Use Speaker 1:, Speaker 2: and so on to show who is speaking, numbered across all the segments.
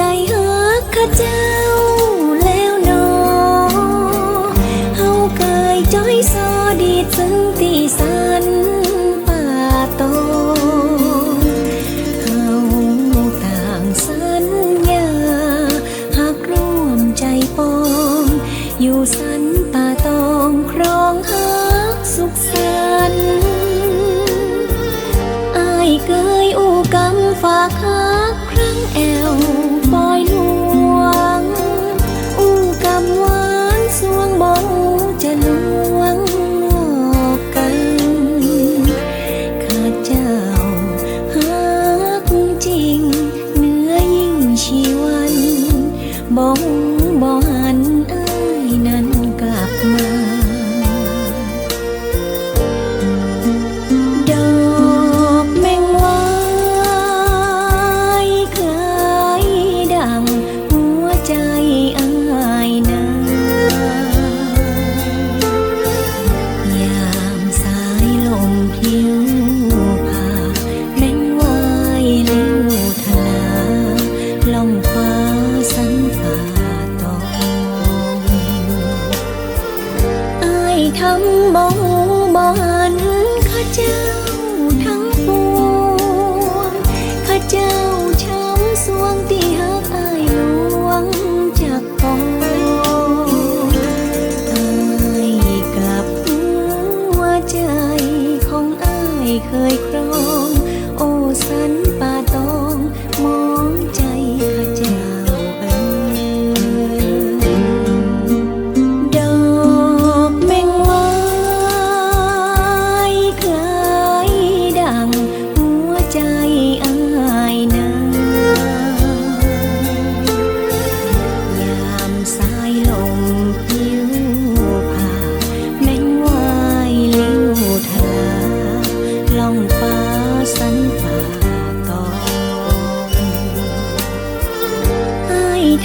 Speaker 1: ใจฮักข้าเจ้าแล้วนอเฮาเคยจ้อยซอดีซึ่งตีสันป่าโตเฮาต่างสัญญาหากร่วมใจปอง อยู่สันป่าตองครองฮักสุขสันต์อายเกยอูกำฝากฮัก ผิวผ่าแม่งวายลิ้วทลาล่องฟ้าสันฝ่าตองอายทำบ่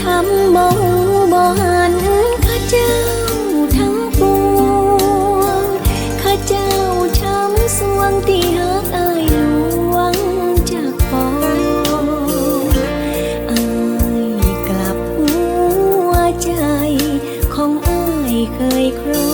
Speaker 1: ทำบ่หูบ่หันข้าเจ้าทั้งปวงข้าเจ้าช้ำสวงที่หักอายหลวงจากปองอายกลับหัวใจ ของอายเคยครอง